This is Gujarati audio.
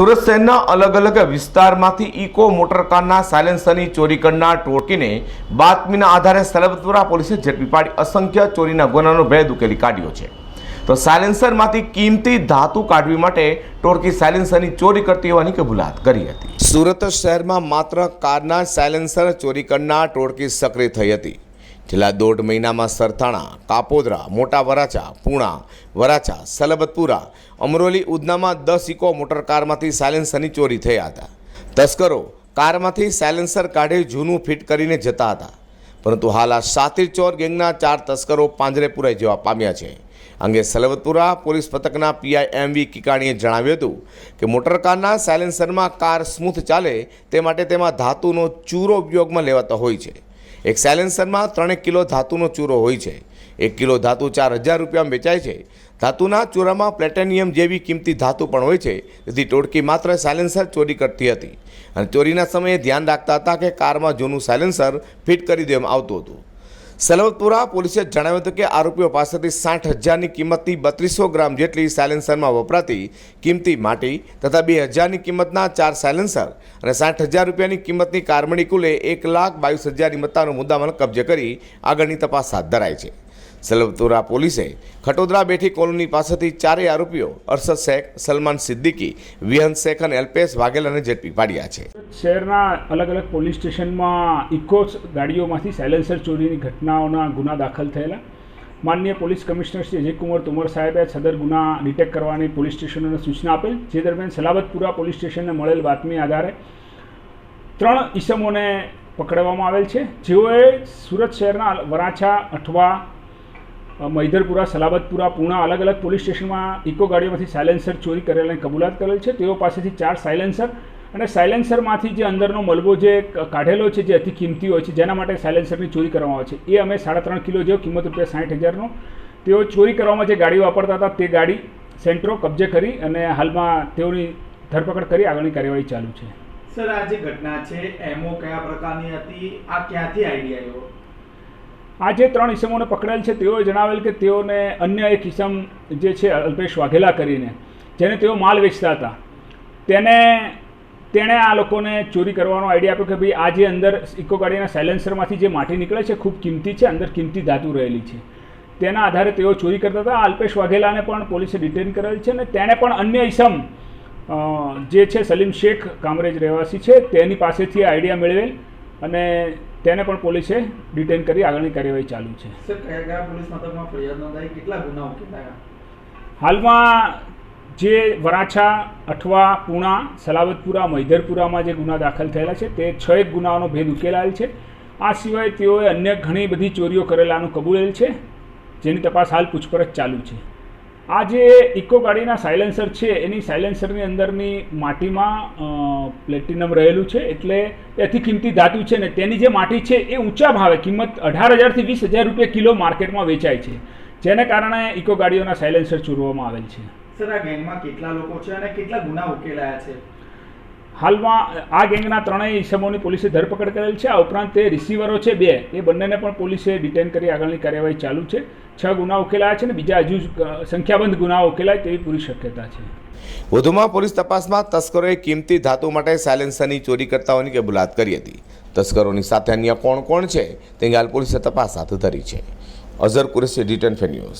સુરત શહેરના અલગ અલગ વિસ્તારમાંથી ઇકો મોટરકારના સાયલેન્સરની ચોરી કરનાર ટોળકીને બાતમીના આધારે સલબતપુરા પોલીસે ઝડપી પાડી અસંખ્ય ચોરીના ગુનાનો ભેદ ઉકેલી કાઢ્યો છે. તો સાયલેન્સરમાંથી કિંમતી ધાતુ કાઢવી માટે ટોળકી સાયલેન્સરની ચોરી કરતી હોવાની કબૂલાત કરી હતી. સુરત શહેરમાં માત્ર કારના સાયલેન્સર ચોરી કરનાર ટોળકી સક્રિય થઈ હતી. છેલ્લા દોઢ મહિનામાં સરથાણા, કાપોદરા, મોટા વરાછા, પૂણા, વરાછા, સલબતપુરા, અમરોલી, ઉધનામાં દસ ઇકો મોટરકારમાંથી સાયલેન્સરની ચોરી થયા હતા. તસ્કરો કારમાંથી સાયલેન્સર કાઢી જૂનું ફિટ કરીને જતા હતા. પરંતુ હાલ આ સાતિર ચોર ગેંગના ચાર તસ્કરો પાંજરે પુરાઈ જવા પામ્યા છે. અંગે સલબતપુરા પોલીસ પથકના પીઆઈ એમ વી કિકાણીએ જણાવ્યું હતું કે મોટરકારના સાયલેન્સરમાં કાર સ્મૂથ ચાલે તે માટે તેમાં ધાતુનો ચૂરો ઉપયોગમાં લેવાતો હોય છે. એક સાયલેન્સરમાં ત્રણેક કિલો ધાતુનો ચૂરો હોય છે. એક કિલો ધાતુ ચાર હજાર રૂપિયામાં વેચાય છે. ધાતુના ચૂરામાં પ્લેટેનિયમ જેવી કિંમતી ધાતુ પણ હોય છે. તેથી ટોળકી માત્ર સાયલેન્સર ચોરી કરતી હતી. અને ચોરીના સમયે ધ્યાન રાખતા હતા કે કારમાં જૂનું સાયલેન્સર ફિટ કરી દેવામાં આવતું હતું. સલવતપુરા પોલીસે જણાવ્યું હતું કે આરોપીઓ પાસેથી સાઠ હજારની કિંમતની બત્રીસો ગ્રામ જેટલી સાયલેન્સરમાં વપરાતી કિંમતી માટી તથા બે હજારની કિંમતના ચાર સાયલેન્સર અને સાઠ હજાર રૂપિયાની કિંમતની કારમણી કુલે એક લાખ બાવીસ હજારની મત્તાનો મુદ્દામાલ કબજે કરી આગળની તપાસ હાથ ધરાઈ છે. સલવતપુરા પોલીસે ખટોદરા બેઠી કોલોની પાસેથી ચારેય આરોપીઓ અરશદ શેખ, સલમાન સિદ્દીકી વિહન શેખ અને અલ્પેશ વાઘેલાને ઝડપી પાડ્યા છે. શહેરના અલગ અલગ પોલીસ સ્ટેશનમાં ઇકો ગાડીઓમાંથી સાયલેન્સર ચોરીની ઘટનાઓના ગુના દાખલ થયેલા. માનનીય પોલીસ કમિશનર શ્રી અજયકુમાર તોમર સાહેબે સદર ગુના ડિટેક્ટ કરવાની પોલીસ સ્ટેશનોને સૂચના આપેલ, જે દરમિયાન સલાબતપુરા પોલીસ સ્ટેશનને મળેલ બાતમી આધારે ત્રણ ઈસમોને પકડવામાં આવેલ છે. જેઓએ સુરત શહેરના વરાછા, અઠવા મૈદરપુરા, સલાબતપુરા, પૂણા અલગ અલગ પોલીસ સ્ટેશનમાં ઇકો ગાડીઓમાંથી સાયલેન્સર ચોરી કરેલાની કબૂલાત કરેલ છે. તેઓ પાસેથી ચાર સાયલેન્સર અને સાયલેન્સરમાંથી જે અંદરનો મલબો જે કાઢેલો છે, જે અતિ કિંમતી હોય છે, જેના માટે સાયલેન્સરની ચોરી કરવામાં આવે છે. એ અમે સાડા ત્રણ કિલો જેવો કિંમત રૂપિયા સાઠ હજારનો તેઓ ચોરી કરવામાં જે ગાડી વાપરતા હતા, તે ગાડી સેન્ટ્રો કબજે કરી અને હાલમાં તેઓની ધરપકડ કરી આગળની કાર્યવાહી ચાલુ છે. સર, આ જે ઘટના છે, એમો કયા પ્રકારની હતી? આ ક્યાંથી આઈડિયા આવ્યો? આ જે ત્રણ ઇસમોને પકડેલ છે. તેઓએ જણાવેલ કે તેઓને અન્ય એક ઇસમ જે છે, અલ્પેશ વાઘેલા કરીને, જેને તેઓ માલ વેચતા હતા. તેને, તેણે આ લોકોને ચોરી કરવાનો આઈડિયા આપ્યો કે ભાઈ આ જે અંદર ઇકો ગાડીના સાયલેન્સરમાંથી જે માટી નીકળે છે, ખૂબ કિંમતી છે, અંદર કિંમતી ધાતુ રહેલી છે. તેના આધારે તેઓ ચોરી કરતા હતા. અલ્પેશ વાઘેલાને પણ પોલીસે ડિટેન કરેલ છે અને તેણે પણ અન્ય ઇસમ જે છે, સલીમ શેખ કામરેજ રહેવાસી છે. તેની પાસેથી આઈડિયા મેળવેલ. અને તેને પણ પોલીસે ડિટેન કરી આગળની કાર્યવાહી ચાલુ છે. હાલમાં જે વરાછા અઠવા પૂણા સલાવતપુરા મૈધરપુરામાં જે ગુના દાખલ થયેલા છે તે છ એક ગુનાઓનો ભેદ ઉકેલાયેલ છે. આ સિવાય તેઓએ અન્ય ઘણી બધી ચોરીઓ કરેલાનું કબૂલેલ છે જેની તપાસ હાલ પૂછપરછ ચાલુ છે. આ જે ઇકો ગાડીના સાયલેન્સર છે, એની સાયલેન્સરની અંદરની માટીમાં પ્લેટિનમ રહેલું છે, એટલે એથી કિંમતી ધાતુ છે ને, તેની જે માટી છે એ ઊંચા ભાવે, કિંમત અઢાર હજારથી વીસ હજાર રૂપિયા કિલો માર્કેટમાં વેચાય છે. જેને કારણે ઇકો ગાડીઓના સાયલેન્સર ચોરવામાં આવેલ છે. સર, આ ગેંગમાં કેટલા લોકો છે અને કેટલા ગુના ઉકેલાયા છે? હાલમાં આ ગેંગના ત્રણેય ઇસમોની પોલીસે ધરપકડ કરેલ છે. આ ઉપરાંત તે રિસીવરો છે બે. એ બંનેને પણ પોલીસે ડિટેન કરી આગળની કાર્યવાહી ચાલુ છે. છ ગુના ઉકેલાયા છે ને બીજા હજુ સંખ્યાબંધ ગુનાઓ ઉકેલાય તેવી પૂરી શક્યતા છે. વધુમાં પોલીસ તપાસમાં તસ્કરોએ કિંમતી ધાતુ માટે સાયલેન્સરની ચોરી કરતા હોવાની કબૂલાત કરી હતી. તસ્કરોની સાથે અન્ય કોણ કોણ છે તે હાલ પોલીસે તપાસ હાથ ધરી છે. અઝર કુરેશી રિટર્ન ફે ન્યૂઝ.